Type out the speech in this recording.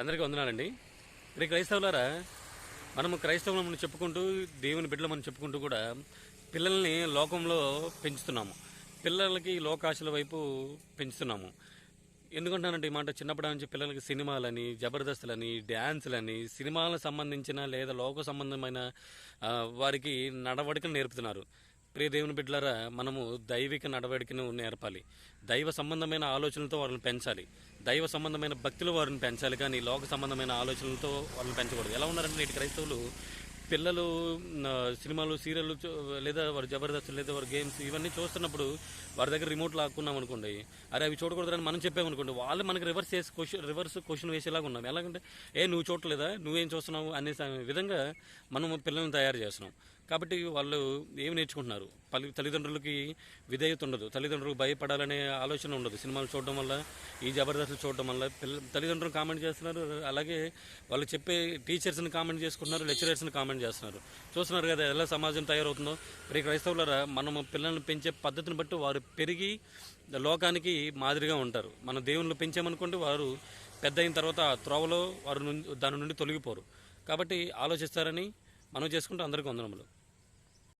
అందరికీ వందనాలండి. మరి క్రైస్తవులారా మనము క్రైస్తవులను చెప్పుకుంటూ దేవుని బిడ్డలు మనం చెప్పుకుంటూ కూడా పిల్లల్ని లోకంలో పెంచుతున్నాము. పిల్లలకి లోకాశల వైపు పెంచుతున్నాము. ఎందుకంటానంటే ఈ మాట చిన్నప్పటి నుంచి పిల్లలకి సినిమాలని జబర్దస్తులని డ్యాన్సులని సినిమాలకు సంబంధించిన లేదా లోక సంబంధమైన వారికి నడవడికలు నేర్పుతున్నారు. ప్రియ దేవుని బిడ్డలారా మనము దైవిక నడవడికను నేర్పాలి. దైవ సంబంధమైన ఆలోచనలతో వాళ్ళని పెంచాలి. దైవ సంబంధమైన భక్తులు వారిని పెంచాలి. కానీ లోక సంబంధమైన ఆలోచనలతో వాళ్ళని పెంచకూడదు. ఎలా ఉన్నారంటే నేటి క్రైస్తవులు పిల్లలు సినిమాలు సీరియల్లు లేదా వారు జబర్దస్త్ లేదా వారి గేమ్స్ ఇవన్నీ చూస్తున్నప్పుడు వారి దగ్గర రిమోట్ లాక్కున్నాం అనుకోండి. అరే అవి చూడకూడదని మనం చెప్పామనుకోండి వాళ్ళు మనకి రివర్స్ చేసి క్వశ్చన్ రివర్స్ క్వశ్చన్ వేసేలాగా ఉన్నాం. ఎలాగంటే ఏ నువ్వు చూడలేదా నువ్వేం చూస్తున్నావు? అనే విధంగా మనం పిల్లల్ని తయారు చేస్తున్నాం. కాబట్టి వాళ్ళు ఏమి నేర్చుకుంటున్నారు? పల్లి తల్లిదండ్రులకి విధేయత ఉండదు. తల్లిదండ్రులకు భయపడాలనే ఆలోచన ఉండదు. సినిమాలు చూడడం వల్ల ఈ జబర్దస్తులు చూడడం వల్ల పిల్ల తల్లిదండ్రులు కామెంట్ చేస్తున్నారు. అలాగే వాళ్ళు చెప్పే టీచర్స్ని కామెంట్ చేసుకుంటున్నారు లెక్చరర్స్ని కామెంట్ చేస్తున్నారు. చూస్తున్నారు కదా ఎలా సమాజం తయారవుతుందో. ప్రియ క్రైస్తవులరా మనము పిల్లల్ని పెంచే పద్ధతిని బట్టి వారు పెరిగి లోకానికి మాదిరిగా ఉంటారు. మన దేవుళ్ళు పెంచామనుకుంటే వారు పెద్ద అయిన తర్వాత ఆ త్రోవలో వారు నుండి దాని నుండి తొలగిపోరు. కాబట్టి ఆలోచిస్తారని మనం చేసుకుంటే అందరికీ వందనములు.